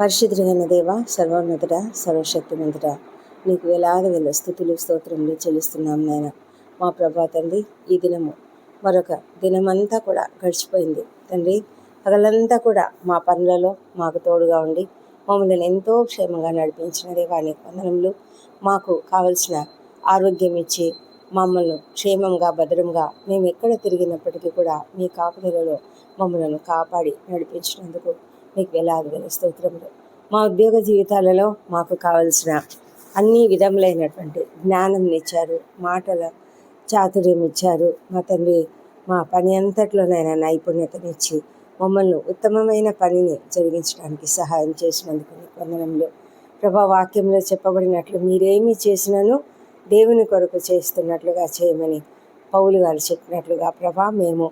పరిశుద్ధమైన దేవ సర్వోన్నతుడ సర్వశక్తిమంతుడ నీకు వేలాది వేల స్థుతులు స్తోత్రములు చెల్లిస్తున్నాం నాయన. మా ప్రభా తండ్రి ఈ దినము మరొక దినమంతా కూడా గడిచిపోయింది. తండ్రి పగలంతా కూడా మా పనులలో మాకు తోడుగా ఉండి మమ్మల్ని ఎంతో క్షేమంగా నడిపించిన దేవాని వందనములు మాకు కావలసిన ఆరోగ్యం ఇచ్చి మమ్మల్ని క్షేమంగా భద్రంగా మేము ఎక్కడ తిరిగినప్పటికీ కూడా మీ కాపుదలలో మమ్మల్ని కాపాడి నడిపించినందుకు మీకు వేలాది వేల స్తోత్రములు. మా ఉద్యోగ జీవితాలలో మాకు కావలసిన అన్ని విధములైనటువంటి జ్ఞానం ఇచ్చారు మాటల చాతుర్యం ఇచ్చారు. మా తండ్రి మా పని అంతట్లోనైనా నైపుణ్యతనిచ్చి మమ్మల్ని ఉత్తమమైన పనిని జరిగించడానికి సహాయం చేసినందుకు నీకు వందనములు. ప్రభా వాక్యంలో చెప్పబడినట్లు మీరేమి చేసినను దేవుని కొరకు చేస్తున్నట్లుగా చేయమని పౌలు గారు చెప్పినట్లుగా ప్రభా మేము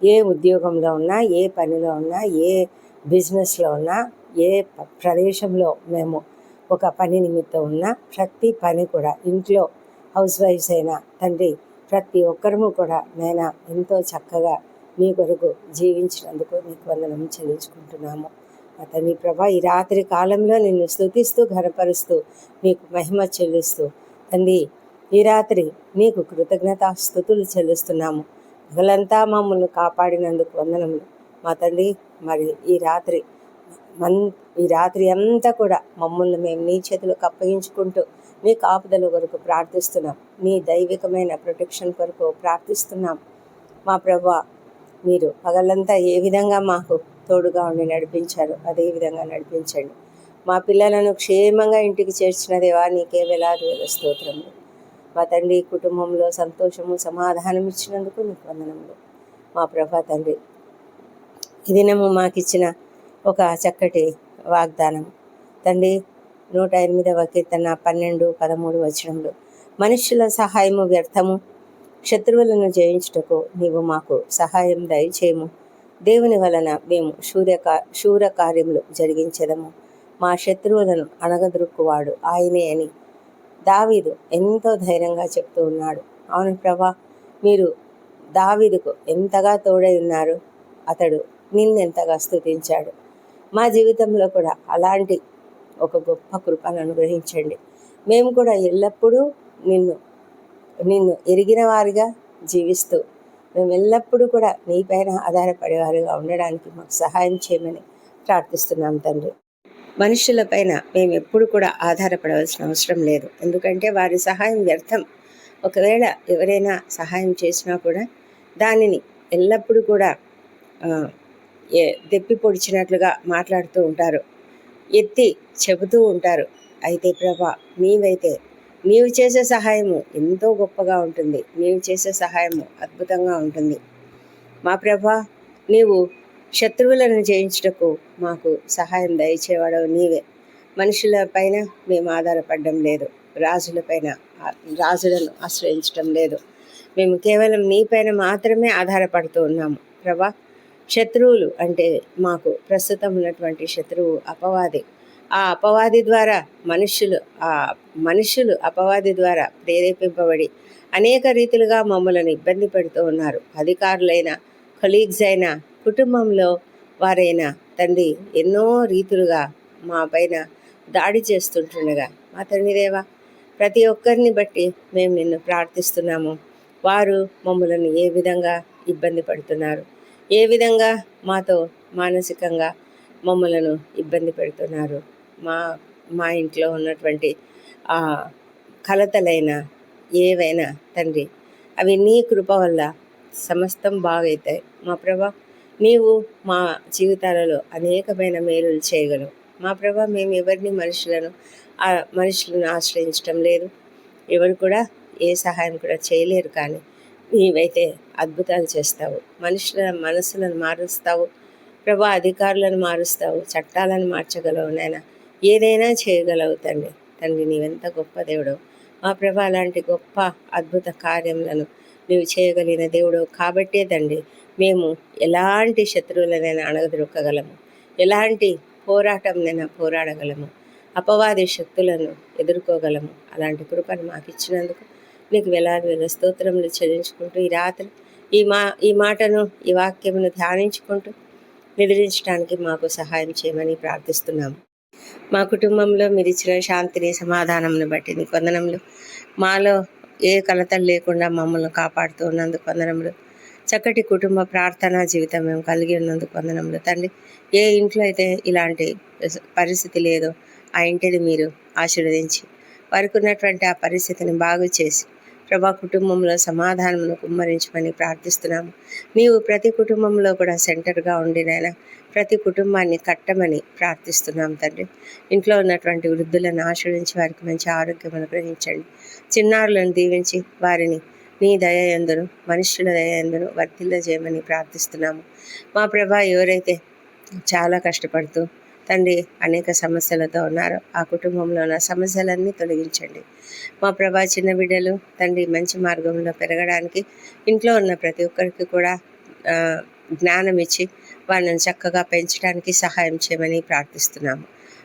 ఏ ఉద్యోగంలో ఉన్నా ఏ పనిలో ఉన్నా ఏ బిజినెస్లో ఉన్నా ఏ ప్రదేశంలో మేము ఒక పని నిమిత్తం ఉన్నా ప్రతి పని కూడా ఇంట్లో హౌస్ వైఫ్స్ అయినా తండ్రి ప్రతి ఒక్కరము కూడా నేను ఎంతో చక్కగా మీ కొరకు జీవించినందుకు నీకు వందనం చెల్లించుకుంటున్నాము. అతని ప్రభా ఈ రాత్రి కాలంలో నిన్ను స్థుతిస్తూ ఘనపరుస్తూ నీకు మహిమ చెల్లిస్తూ తండ్రి ఈ రాత్రి నీకు కృతజ్ఞతా స్థుతులు చెల్లిస్తున్నాము. పగలంతా మమ్మల్ని కాపాడినందుకు వందనములు. మా తండ్రి మరి ఈ రాత్రి మన్ ఈ రాత్రి అంతా కూడా మమ్మల్ని మేము నీ చేతులకు అప్పగించుకుంటూ నీ కాపుదల కొరకు ప్రార్థిస్తున్నాం. నీ దైవికమైన ప్రొటెక్షన్ కొరకు ప్రార్థిస్తున్నాం. మా ప్రభా మీరు పగలంతా ఏ విధంగా మాకు తోడుగా ఉండి నడిపించారు అదే విధంగా నడిపించండి. మా పిల్లలను క్షేమంగా ఇంటికి చేర్చిన దేవా నీకే వేలాది వేల స్తోత్రములు. మా తండ్రి కుటుంబంలో సంతోషము సమాధానం ఇచ్చినందుకు నీకు వందనములు. మా ప్రభా తండ్రి దినము మాకిచ్చిన ఒక చక్కటి వాగ్దానం. తండ్రి నూట ఎనిమిదవ కీర్తన పన్నెండు పదమూడు వచనంలో మనుష్యుల సహాయము వ్యర్థము. శత్రువులను జయించుటకు నీవు మాకు సహాయం దయచేయము. దేవుని వలన మేము శూర్యకా శూర కార్యములు జరిగించదము. మా శత్రువులను అణగదొరుక్కువాడు ఆయనే అని దావీదు ఎంతో ధైర్యంగా చెప్తూ ఉన్నాడు. అవును ప్రభా మీరు దావీదుకు ఎంతగా తోడై ఉన్నారు? అతడు నిన్నెంతగా స్థుతించాడు. మా జీవితంలో కూడా అలాంటి ఒక గొప్ప కృపను అనుగ్రహించండి. మేము కూడా ఎల్లప్పుడూ నిన్ను నిన్ను ఎరిగిన వారిగా జీవిస్తూ మేము ఎల్లప్పుడూ కూడా నీపైన ఆధారపడేవారుగా ఉండడానికి మాకు సహాయం చేయమని ప్రార్థిస్తున్నాం తండ్రి. మనుషులపైన మేము ఎప్పుడు కూడా ఆధారపడవలసిన అవసరం లేదు. ఎందుకంటే వారి సహాయం వ్యర్థం. ఒకవేళ ఎవరైనా సహాయం చేసినా కూడా దానిని ఎల్లప్పుడూ కూడా దెప్పి పొడిచినట్లుగా మాట్లాడుతూ ఉంటారు. ఎత్తి చెబుతూ ఉంటారు. అయితే ప్రభా నీవైతే నీవు చేసే సహాయము ఎంతో గొప్పగా ఉంటుంది. నీవు చేసే సహాయము అద్భుతంగా ఉంటుంది. మా ప్రభా నీవు శత్రువులను జయించుటకు మాకు సహాయం దయచేవాడవు నీవే. మనుషుల పైన మేము ఆధారపడడం లేదు. రాజులపైన రాజులను ఆశ్రయించడం లేదు. మేము కేవలం నీపైన మాత్రమే ఆధారపడుతూ ఉన్నాము. ప్రభా శత్రువులు అంటే మాకు ప్రస్తుతం ఉన్నటువంటి శత్రువు అపవాది. ఆ అపవాది ద్వారా మనుషులు ఆ మనుషులు అపవాది ద్వారా ప్రేరేపింపబడి అనేక రీతిలుగా మమ్మల్ని ఇబ్బంది పెడుతూ ఉన్నారు. అధికారులైన కొలీగ్స్ అయినా కుటుంబంలో వారైనా తండ్రి ఎన్నో రీతులుగా మా పైన దాడి చేస్తుంటుండగా మా తండ్రిదేవా ప్రతి ఒక్కరిని బట్టి మేము నిన్ను ప్రార్థిస్తున్నాము. వారు మమ్మల్ని ఏ విధంగా ఇబ్బంది పడుతున్నారు? ఏ విధంగా మాతో మానసికంగా మమ్మలను ఇబ్బంది పెడుతున్నారు? మా మా ఇంట్లో ఉన్నటువంటి ఆ కలతలైన ఏవైనా తండ్రి అవి నీ కృప వల్ల సమస్తం బాగైతాయి. మా ప్రభా నీవు మా జీవితాలలో అనేకమైన మేలులు చేయగలవు. మా ప్రభా మేము ఎవరిని మనుషులను ఆ మనుషులను ఆశ్రయించడం లేదు. ఎవరు కూడా ఏ సహాయం కూడా చేయలేరు కానీ నీవైతే అద్భుతాలు చేస్తావు. మనుషుల మనసులను మారుస్తావు. ప్రభా అధికారులను మారుస్తావు. చట్టాలను మార్చగలవు నాయన. ఏదైనా చేయగలవు తండ్రి. తండ్రి నీవెంత గొప్ప దేవుడు మా ప్రభా అలాంటి గొప్ప అద్భుత కార్యములను నీవు చేయగలిగిన దేవుడు కాబట్టే తండ్రి మేము ఎలాంటి శత్రువులనైనా అణగదొరకగలము. ఎలాంటి పోరాటంనైనా పోరాడగలము. అపవాది శక్తులను ఎదుర్కోగలము. అలాంటి కృపను మాకు ఇచ్చినందుకు నీకు వేలాది వేల స్తోత్రములు చెల్లించుకుంటూ ఈ రాత్రి ఈ మా ఈ మాటను ఈ వాక్యమును ధ్యానించుకుంటూ నిద్రించడానికి మాకు సహాయం చేయమని ప్రార్థిస్తున్నాము మా కుటుంబంలో మీరు ఇచ్చిన శాంతిని సమాధానంను బట్టి నీ వందనములు మాలో ఏ కలతలు లేకుండా మమ్మల్ని కాపాడుతూ ఉన్నందుకు వందనములు చక్కటి కుటుంబ ప్రార్థనా జీవితం మేము కలిగి ఉన్నందుకు వందనములు తండ్రి ఏ ఇంట్లో అయితే ఇలాంటి పరిస్థితి లేదో ఆ ఇంటిని మీరు ఆశీర్వదించి వారికి ఉన్నటువంటి ఆ పరిస్థితిని బాగు చేసి ప్రభా కుటుంబంలో సమాధానమును కుమ్మరించమని ప్రార్థిస్తున్నాము. నీవు ప్రతి కుటుంబంలో కూడా సెంటర్గా ఉండి నాయన ప్రతి కుటుంబాన్ని కట్టమని ప్రార్థిస్తున్నాం తండ్రి. ఇంట్లో ఉన్నటువంటి వృద్ధులను ఆశ్రయించి వారికి మంచి ఆరోగ్యం అనుగ్రహించండి చిన్నారులను దీవించి వారిని నీ దయ ఎందును మనుషుల దయ ఎందును వర్తిల్ల చేయమని ప్రార్థిస్తున్నాము. మా ప్రభా ఎవరైతే చాలా కష్టపడుతూ తండ్రి అనేక సమస్యలతో ఉన్నారు. ఆ కుటుంబంలో ఉన్న సమస్యలన్నీ తొలగించండి. మా ప్రభా చిన్న బిడ్డలు తండ్రి మంచి మార్గంలో పెరగడానికి ఇంట్లో ఉన్న ప్రతి ఒక్కరికి కూడా జ్ఞానం ఇచ్చి వాళ్ళని చక్కగా పెంచడానికి సహాయం చేయమని ప్రార్థిస్తున్నాము.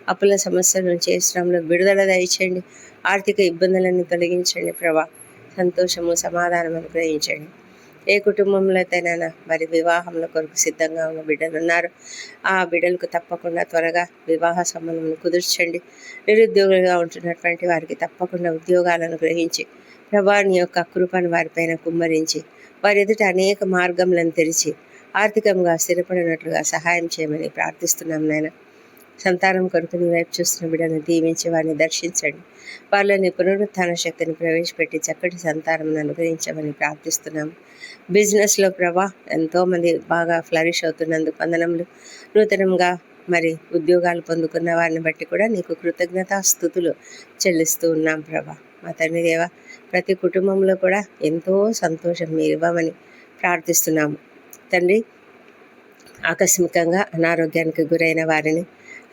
అప్పుల సమస్యల నుంచి శ్రమలో విడుదల దయచేయండి. ఆర్థిక ఇబ్బందులను తొలగించండి ప్రభా. సంతోషము సమాధానం అనుగ్రహించండి. ఏ కుటుంబంలో అయితేనైనా మరి వివాహంలో కొరకు సిద్ధంగా ఉన్న బిడ్డలు ఉన్నారు. ఆ బిడ్డలకు తప్పకుండా త్వరగా వివాహ సంబంధం కుదుర్చండి. నిరుద్యోగులుగా ఉంటున్నటువంటి వారికి తప్పకుండా ఉద్యోగాలను గ్రహించి ప్రభాని యొక్క కృపను వారిపైన కుమ్మరించి వారి ఎదుట అనేక మార్గములను తెరిచి ఆర్థికంగా స్థిరపడినట్లుగా సహాయం చేయమని ప్రార్థిస్తున్నాం నాయన. సంతానం కొరకు నీ వైపు చూస్తున్న బిడ్డను దీవించి వారిని దర్శించండి. వాళ్ళని పునరుత్థాన శక్తిని ప్రవేశపెట్టి చక్కటి సంతానం అనుగ్రహించమని ప్రార్థిస్తున్నాం బిజినెస్లో ప్రభా ఎంతోమంది బాగా ఫ్లరిష్ అవుతున్నందుకు వందనములు. నూతనంగా మరి ఉద్యోగాలు పొందుకున్న వారిని బట్టి కూడా నీకు కృతజ్ఞతా స్థుతులు చెల్లిస్తూ ఉన్నాం ప్రభా. మా తండ్రి దేవ ప్రతి కుటుంబంలో కూడా ఎంతో సంతోషం మీరు ఇవ్వమని ప్రార్థిస్తున్నాము. తండ్రి ఆకస్మికంగా అనారోగ్యానికి గురైన వారిని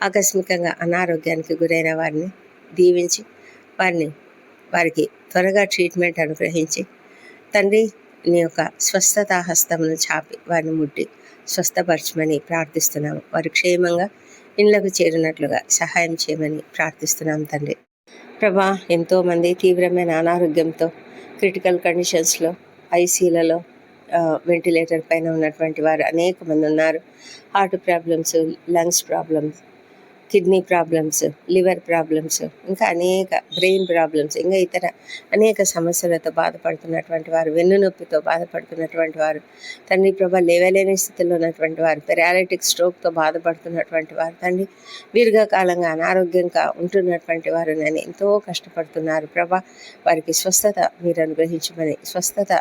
ఆకస్మికంగా అనారోగ్యానికి గురైన వారిని దీవించి వారిని వారికి త్వరగా ట్రీట్మెంట్ అనుగ్రహించి తండ్రి నీ యొక్క స్వస్థత హస్తమును చాపి వారిని ముట్టి స్వస్థపరచమని ప్రార్థిస్తున్నాము. వారు క్షేమంగా ఇళ్ళకు చేరినట్లుగా సహాయం చేయమని ప్రార్థిస్తున్నాం తండ్రి. ప్రభా ఎంతోమంది తీవ్రమైన అనారోగ్యంతో క్రిటికల్ కండిషన్స్లో ఐసీలలో వెంటిలేటర్ పైన ఉన్నటువంటి వారు అనేక మంది ఉన్నారు. Heart problems lungs problems kidney problems liver problems ఇంకా అనేక బ్రెయిన్ ప్రాబ్లమ్స్ ఇంకా ఇతర అనేక సమస్యలతో బాధపడుతున్నటువంటి వారు వెన్నునొప్పితో బాధపడుతున్నటువంటి వారు తండ్రి ప్రభా లేవలేని స్థితిలో ఉన్నటువంటి వారు పెరాలిటిక్ స్ట్రోక్తో బాధపడుతున్నటువంటి వారు తండ్రి దీర్ఘకాలంగా అనారోగ్యంగా ఉంటున్నటువంటి వారు నన్ను ఎంతో కష్టపడుతున్నారు. ప్రభా వారికి స్వస్థత మీరు అనుగ్రహించమని స్వస్థత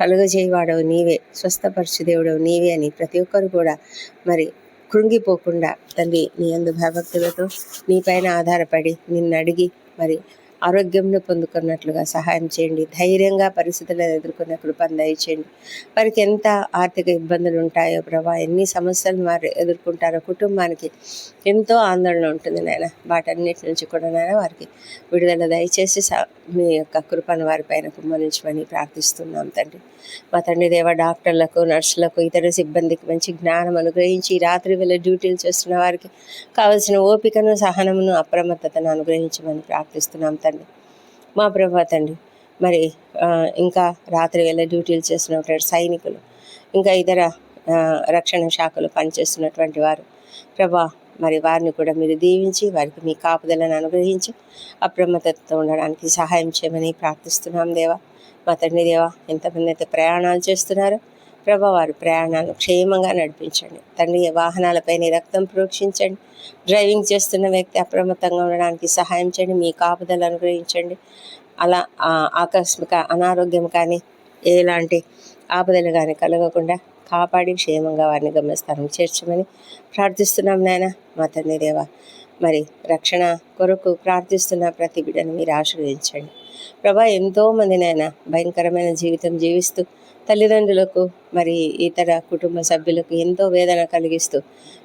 కలుగజేయవాడవు నీవే స్వస్థపరచు దేవుడవు నీవే అని ప్రతి ఒక్కరు కూడా మరి కృంగిపోకుండా తండ్రి నీ అందు భయభక్తులతో నీ పైన ఆధారపడి నిన్ను అడిగి మరి ఆరోగ్యంను పొందుకున్నట్లుగా సహాయం చేయండి. ధైర్యంగా పరిస్థితులను ఎదుర్కొనే కృపను దయచేయండి. వారికి ఎంత ఆర్థిక ఇబ్బందులు ఉంటాయో ప్రభా ఎన్ని సమస్యలు వారు ఎదుర్కొంటారో కుటుంబానికి ఎంతో ఆందోళన ఉంటుంది నాయన. వాటన్నిటి నుంచి కూడా నాయన వారికి విడుదల దయచేసి స- మీ యొక్క కృపను వారిపైన కుమ్మరించమని ప్రార్థిస్తున్నాం తండ్రి. మా తండ్రి దేవ డాక్టర్లకు నర్సులకు ఇతర సిబ్బందికి మంచి జ్ఞానం అనుగ్రహించి రాత్రి వేళ డ్యూటీలు చేస్తున్న వారికి కావలసిన ఓపికను సహనమును అప్రమత్తతను అనుగ్రహించమని ప్రార్థిస్తున్నాం తండ్రి మా ప్రభా తండ్రి మరి ఇంకా రాత్రి వేళ డ్యూటీలు చేస్తున్నటువంటి సైనికులు ఇంకా ఇతర రక్షణ శాఖలు పనిచేస్తున్నటువంటి వారు. ప్రభా మరి వారిని కూడా మీరు దీవించి వారికి మీ కాపుదలను అనుగ్రహించి అప్రమత్తతో ఉండడానికి సహాయం చేయమని ప్రార్థిస్తున్నాం దేవా. మా తండ్రి దేవా ఎంతమంది అయితే ప్రయాణాలు చేస్తున్నారో ప్రభా ప్రయాణాలు క్షేమంగా నడిపించండి. తండ్రి వాహనాలపై రక్తం ప్రోక్షించండి. డ్రైవింగ్ చేస్తున్న వ్యక్తి అప్రమత్తంగా ఉండడానికి సహాయం చేయండి. మీ కాపుదలు అనుగ్రహించండి. అలా ఆ, ఆకస్మిక అనారోగ్యం కానీ ఎలాంటి ఆపదలు కానీ కలగకుండా కాపాడి క్షేమంగా వారిని గమ్యస్థానం చేర్చమని ప్రార్థిస్తున్నాం నాయన. మా తండ్రి దేవ మరి రక్షణ కొరకు ప్రార్థిస్తున్న ప్రతి బిడ్డను మీరు ఆశీర్వదించండి. ప్రభా ఎంతోమంది నాయన భయంకరమైన జీవితం జీవిస్తూ తల్లిదండ్రులకు మరి ఇతర కుటుంబ సభ్యులకు ఎంతో వేదన కలిగిస్తూ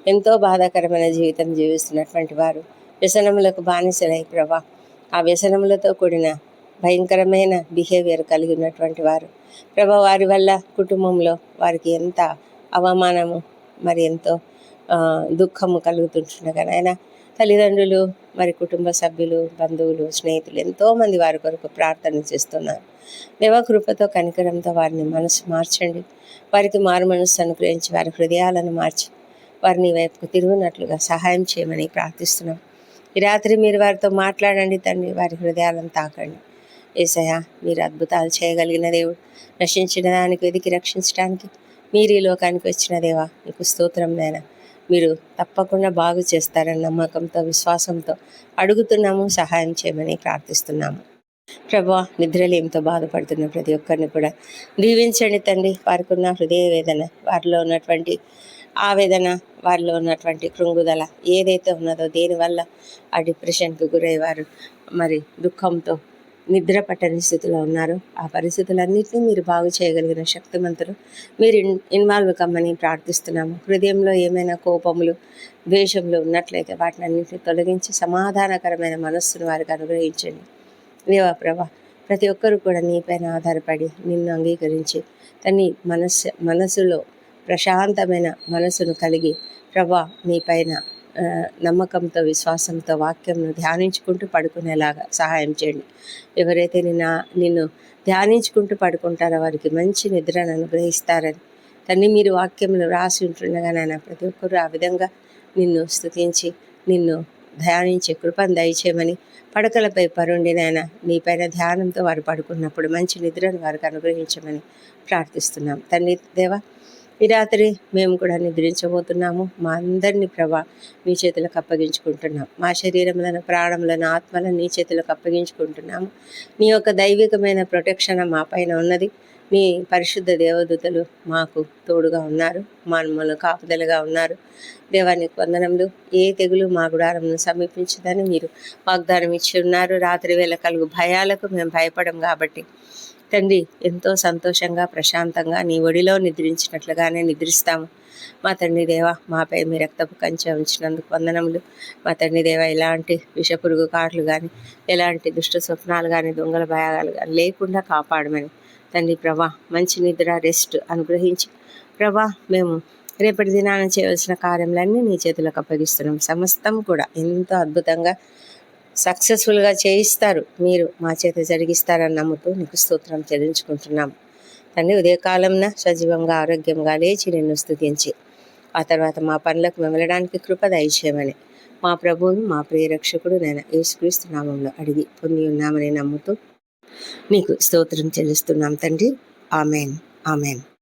ఎంతో బాధాకరమైన జీవితం జీవిస్తున్నటువంటి వారు. వ్యసనములకు బానిసలై ప్రభా ఆ వ్యసనములతో కూడిన భయంకరమైన బిహేవియర్ కలిగి ఉన్నటువంటి వారు. ప్రభా వారి వల్ల కుటుంబంలో వారికి ఎంత అవమానము మరి ఎంతో దుఃఖము కలుగుతుంటుండగా ఆయన తల్లిదండ్రులు మరి కుటుంబ సభ్యులు బంధువులు స్నేహితులు ఎంతోమంది వారి కొరకు ప్రార్థన చేస్తున్నారు. దేవ కృపతో కనికరంతో వారిని మనసు మార్చండి. వారికి మారు మనసు అనుగ్రహించి వారి హృదయాలను మార్చి వారిని వైపుకు తిరుగునట్లుగా సహాయం చేయమని ప్రార్థిస్తున్నాం. ఈ రాత్రి మీరు వారితో మాట్లాడండి తండ్రి వారి హృదయాలను తాకండి. ఏసయ్య మీరు అద్భుతాలు చేయగలిగిన దేవుడు. నశించిన దానికి వెతికి రక్షించడానికి మీరు ఈ లోకానికి వచ్చిన దేవా మీకు స్తోత్రం నాయన. మీరు తప్పకుండా బాగు చేస్తారన్న నమ్మకంతో విశ్వాసంతో అడుగుతున్నాము సహాయం చేయమని ప్రార్థిస్తున్నాము. ప్రభా నిద్రలేమితో బాధపడుతున్న ప్రతి ఒక్కరిని కూడా దీవించండి తండ్రి. వారికి ఉన్న హృదయ వేదన వారిలో ఉన్నటువంటి ఆవేదన వారిలో ఉన్నటువంటి కృంగుదల ఏదైతే ఉన్నదో దేనివల్ల ఆ డిప్రెషన్కు గురయ్యేవారు మరి దుఃఖంతో నిద్ర పట్టని స్థితిలో ఉన్నారు. ఆ పరిస్థితులన్నింటినీ మీరు బాగు చేయగలిగిన శక్తిమంతులు. మీరు ఇన్ ఇన్వాల్వ్ కమ్మని ప్రార్థిస్తున్నాము. హృదయంలో ఏమైనా కోపములు ద్వేషములు ఉన్నట్లయితే వాటిని అన్నింటినీ తొలగించి సమాధానకరమైన మనస్సును వారికి అనుగ్రహించండి. దేవా ప్రభా ప్రతి ఒక్కరు కూడా నీపైన ఆధారపడి నిన్ను అంగీకరించి తని మనస్సు మనసులో ప్రశాంతమైన మనసును కలిగి ప్రభా నీపైన నమ్మకంతో విశ్వాసంతో వాక్యంను ధ్యానించుకుంటూ పడుకునేలాగా సహాయం చేయండి. ఎవరైతే నిన్న నిన్ను ధ్యానించుకుంటూ పడుకుంటారో వారికి మంచి నిద్రను అనుగ్రహిస్తారని. తన్ని మీరు వాక్యంలో రాసి ఉంటుండగా నాయన ప్రతి ఒక్కరూ ఆ విధంగా నిన్ను స్థుతించి నిన్ను ధ్యానించే కృపను దయచేయమని పడకలపై పరుండినైనా నీపైన ధ్యానంతో వారు పడుకున్నప్పుడు మంచి నిద్రను వారికి అనుగ్రహించమని ప్రార్థిస్తున్నాం. తండ్రి దేవా ఈ రాత్రి మేము కూడా నిద్రించబోతున్నాము. మా అందరినీ ప్రభా నీ చేతులకు అప్పగించుకుంటున్నాం. మా శరీరములను ప్రాణములను ఆత్మలను నీ చేతులకు అప్పగించుకుంటున్నాము. నీ యొక్క దైవికమైన ప్రొటెక్షన్ మా పైన ఉన్నది. నీ పరిశుద్ధ దేవదూతలు మాకు తోడుగా ఉన్నారు. మమ్మల్ని కాపుదలుగా ఉన్నారు. దేవానికి వందనములు. ఏ తెగులు మా గుడారంను సమీపించదని మీరు వాగ్దానం ఇచ్చి ఉన్నారు. రాత్రి వేళ కలుగు భయాలకు మేము భయపడం కాబట్టి తండ్రి ఎంతో సంతోషంగా ప్రశాంతంగా నీ ఒడిలో నిద్రించినట్లుగానే నిద్రిస్తాము. మా తండ్రి దేవ మాపై మీ రక్తపు కంచె ఉంచినందుకు వందనములు. మా తండ్రి దేవ ఎలాంటి విషపురుగు కాట్లు కానీ ఎలాంటి దుష్ట స్వప్నాలు కానీ దొంగల భయాలు కానీ లేకుండా కాపాడమని. తండ్రి ప్రభా మంచి నిద్ర రెస్ట్ అనుగ్రహించి ప్రభా మేము రేపటి దినాన చేయవలసిన కార్యములన్నీ నీ చేతులకు అప్పగిస్తున్నాం. సమస్తం కూడా ఎంతో అద్భుతంగా సక్సెస్ఫుల్గా చేయిస్తారు. మీరు మా చేత జరిగిస్తారని నమ్ముతూ నీకు స్తోత్రం చెల్లించుకుంటున్నాం. తండ్రి ఉదయకాలంన సజీవంగా ఆరోగ్యంగా లేచి నిన్ను స్థుతించి ఆ తర్వాత మా పనులకు మెమలడానికి కృప దయచేయమని మా ప్రభువును మా ప్రియరక్షకుడు నేను యేసుక్రీస్తు నామంలో అడిగి పొంది ఉన్నామని నమ్ముతూ నీకు స్తోత్రం చెల్లిస్తున్నాం తండ్రి. ఆమెన్. ఆమెన్.